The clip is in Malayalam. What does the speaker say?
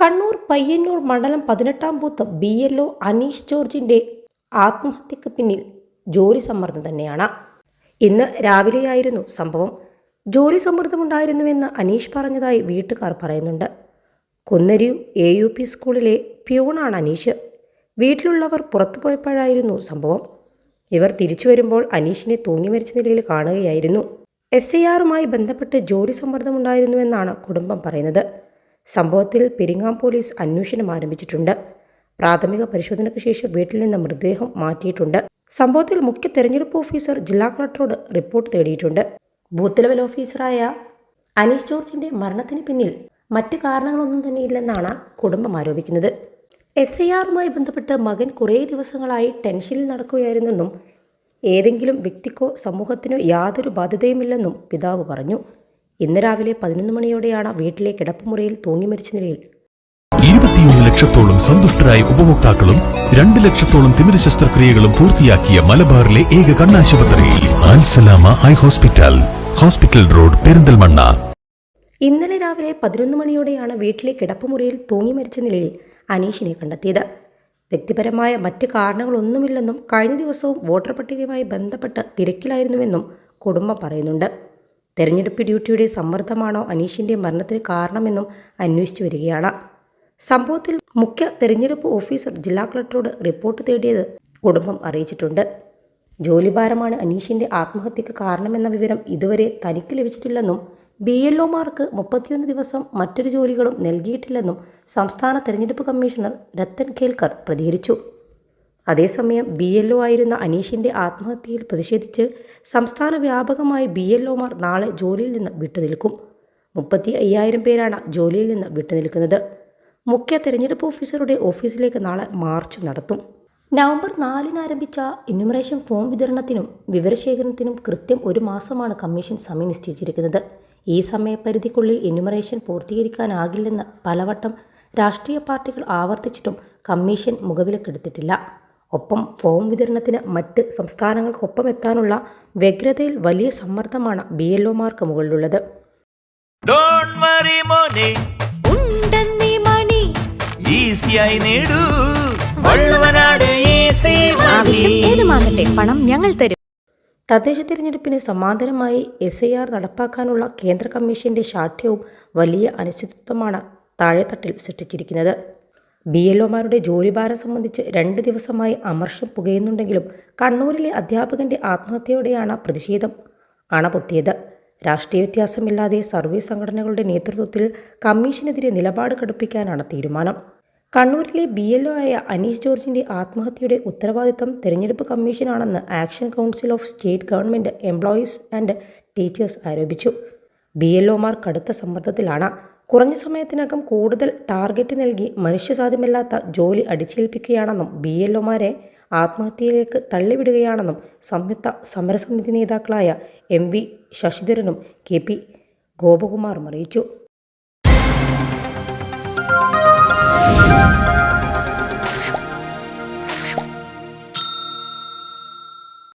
കണ്ണൂർ പയ്യന്നൂർ മണ്ഡലം പതിനെട്ടാം booth B L O Aneesh ജോർജിന്റെ ആത്മഹത്യക്ക് പിന്നിൽ ജോലി സമ്മർദ്ദം തന്നെയാണ്. ഇന്ന് രാവിലെയായിരുന്നു സംഭവം. ജോലി സമ്മർദ്ദമുണ്ടായിരുന്നുവെന്ന് അനീഷ് പറഞ്ഞതായി വീട്ടുകാർ പറയുന്നുണ്ട്. കുന്നരിയു എ യു പി സ്കൂളിലെ പ്യൂണാണ് അനീഷ്. വീട്ടിലുള്ളവർ പുറത്തു പോയപ്പോഴായിരുന്നു സംഭവം. ഇവർ തിരിച്ചു വരുമ്പോൾ അനീഷിനെ തൂങ്ങി മരിച്ച നിലയിൽ കാണുകയായിരുന്നു. എസ് ഐ ആറുമായി ബന്ധപ്പെട്ട് ജോലി സമ്മർദ്ദമുണ്ടായിരുന്നുവെന്നാണ് കുടുംബം പറയുന്നത്. സംഭവത്തിൽ പെരിങ്ങാം പോലീസ് അന്വേഷണം ആരംഭിച്ചിട്ടുണ്ട്. പ്രാഥമിക പരിശോധനയ്ക്ക് ശേഷം വീട്ടിൽ നിന്ന് മൃതദേഹം മാറ്റിയിട്ടുണ്ട്. സംഭവത്തിൽ മുഖ്യ തെരഞ്ഞെടുപ്പ് ഓഫീസർ ജില്ലാ കളക്ടറോട് റിപ്പോർട്ട് തേടിയിട്ടുണ്ട്. ബൂത്ത് ലെവൽ ഓഫീസറായ അനീഷ് ജോർജിന്റെ മരണത്തിന് പിന്നിൽ മറ്റ് കാരണങ്ങളൊന്നും തന്നെയില്ലെന്നാണ് കുടുംബം ആരോപിക്കുന്നത്. എസ് ഐ ആറുമായി ബന്ധപ്പെട്ട് മകൻ കുറേ ദിവസങ്ങളായി ടെൻഷനിൽ നടക്കുകയായിരുന്നെന്നും ഏതെങ്കിലും വ്യക്തിക്കോ സമൂഹത്തിനോ യാതൊരു ബാധ്യതയുമില്ലെന്നും പിതാവ് പറഞ്ഞു. ഇന്ന് രാവിലെ പതിനൊന്ന് മണിയോടെയാണ് വീട്ടിലെ കിടപ്പുമുറിയിൽ തൂങ്ങി മരിച്ച നിലയിൽ. ഇരുപത്തിയൊന്ന് ലക്ഷത്തോളം സന്തുഷ്ടരായ ഉപഭോക്താക്കളും രണ്ട് ലക്ഷത്തോളം തിമിര ശസ്ത്രക്രിയകളും പൂർത്തിയാക്കിയ മലബാറിലെ ഏക കണ്ണാശുപത്രി Alsalama eye hospital. Hospital road Perinthalmanna. ഇന്നലെ രാവിലെ പതിനൊന്ന് മണിയോടെയാണ് വീട്ടിലെ കിടപ്പുമുറിയിൽ തൂങ്ങി മരിച്ച നിലയിൽ അനീഷിനെ കണ്ടെത്തിയത്. വ്യക്തിപരമായ മറ്റ് കാരണങ്ങളൊന്നുമില്ലെന്നും കഴിഞ്ഞ ദിവസവും വോട്ടർ പട്ടികയുമായി ബന്ധപ്പെട്ട് തിരക്കിലായിരുന്നുവെന്നും കുടുംബം പറയുന്നുണ്ട്. തെരഞ്ഞെടുപ്പ് ഡ്യൂട്ടിയുടെ സമ്മർദ്ദമാണോ അനീഷിന്റെ മരണത്തിന് കാരണമെന്നും അന്വേഷിച്ചു വരികയാണ്. സംഭവത്തിൽ മുഖ്യ തെരഞ്ഞെടുപ്പ് ഓഫീസർ ജില്ലാ കളക്ടറോട് റിപ്പോർട്ട് തേടിയത് കുടുംബം അറിയിച്ചിട്ടുണ്ട്. ജോലിഭാരമാണ് അനീഷിന്റെ ആത്മഹത്യക്ക് കാരണമെന്ന വിവരം ഇതുവരെ തനിക്ക് ലഭിച്ചിട്ടില്ലെന്നും ബി എൽ ഒമാർക്ക് മുപ്പത്തിയൊന്ന് ദിവസം മറ്റൊരു ജോലികളും നൽകിയിട്ടില്ലെന്നും സംസ്ഥാന തെരഞ്ഞെടുപ്പ് കമ്മീഷണർ രത്തൻ കേൽക്കർ പ്രതികരിച്ചു. അതേസമയം ബി എൽ ഒ ആയിരുന്ന അനീഷിന്റെ ആത്മഹത്യയിൽ പ്രതിഷേധിച്ച് സംസ്ഥാന വ്യാപകമായി ബി എൽ ഒമാർ നാളെ ജോലിയിൽ നിന്ന് വിട്ടുനിൽക്കും. മുപ്പത്തി അയ്യായിരം പേരാണ് ജോലിയിൽ നിന്ന് വിട്ടുനിൽക്കുന്നത്. മുഖ്യ തെരഞ്ഞെടുപ്പ് ഓഫീസറുടെ ഓഫീസിലേക്ക് നാളെ മാർച്ച് നടത്തും. നവംബർ നാലിന് ആരംഭിച്ച എന്യൂമറേഷൻ ഫോം വിതരണത്തിനും വിവരശേഖരണത്തിനും കൃത്യം ഒരു മാസമാണ് കമ്മീഷൻ സമയം നിശ്ചയിച്ചിരിക്കുന്നത്. ഈ സമയപരിധിക്കുള്ളിൽ എന്യൂമറേഷൻ പൂർത്തീകരിക്കാനാകില്ലെന്ന് പലവട്ടം രാഷ്ട്രീയ പാർട്ടികൾ ആവർത്തിച്ചിട്ടും കമ്മീഷൻ മുഖവിലക്കെടുത്തിട്ടില്ല. ഒപ്പം ഫോം വിതരണത്തിന് മറ്റ് സംസ്ഥാനങ്ങൾക്കൊപ്പം എത്താനുള്ള വ്യഗ്രതയിൽ വലിയ സമ്മർദ്ദമാണ് ബി എൽ ഒമാർക്ക് മുകളിലുള്ളത്. ആവശ്യം ഏതുമാകട്ടെ പണം ഞങ്ങൾ തരും. തദ്ദേശ തിരഞ്ഞെടുപ്പിന് സമാന്തരമായി എസ് ഐ ആർ നടപ്പാക്കാനുള്ള കേന്ദ്ര കമ്മീഷന്റെ ശാഠ്യവും വലിയ അനിശ്ചിതത്വമാണ് താഴെത്തട്ടിൽ സൃഷ്ടിച്ചിരിക്കുന്നത്. ബി എൽ ഒമാരുടെ ജോലിഭാരം സംബന്ധിച്ച് രണ്ട് ദിവസമായി അമർഷം പുകയുന്നുണ്ടെങ്കിലും കണ്ണൂരിലെ അധ്യാപകന്റെ ആത്മഹത്യയോടെയാണ് പ്രതിഷേധം അണ പൊട്ടിയത്. രാഷ്ട്രീയ വ്യത്യാസമില്ലാതെ സർവീസ് സംഘടനകളുടെ നേതൃത്വത്തിൽ കമ്മീഷനെതിരെ നിലപാട് കടുപ്പിക്കാനാണ് തീരുമാനം. കണ്ണൂരിലെ ബി എൽ ഒ ആയ അനീഷ് ജോർജിന്റെ ആത്മഹത്യയുടെ ഉത്തരവാദിത്തം തെരഞ്ഞെടുപ്പ് കമ്മീഷനാണെന്ന് action council of state government employees and teachers ആരോപിച്ചു. ബി എൽ ഒമാർ കടുത്ത സമ്മർദ്ദത്തിലാണ് കുറഞ്ഞ സമയത്തിനകം കൂടുതൽ ടാർഗറ്റ് നൽകി മനുഷ്യസാധ്യമല്ലാത്ത ജോലി അടിച്ചേൽപ്പിക്കുകയാണെന്നും ബി എൽ ഒമാരെ ആത്മഹത്യയിലേക്ക് തള്ളിവിടുകയാണെന്നും സംയുക്ത സമരസമിതി നേതാക്കളായ എം വി ശശിധരനും കെ പി ഗോപകുമാറും അറിയിച്ചു.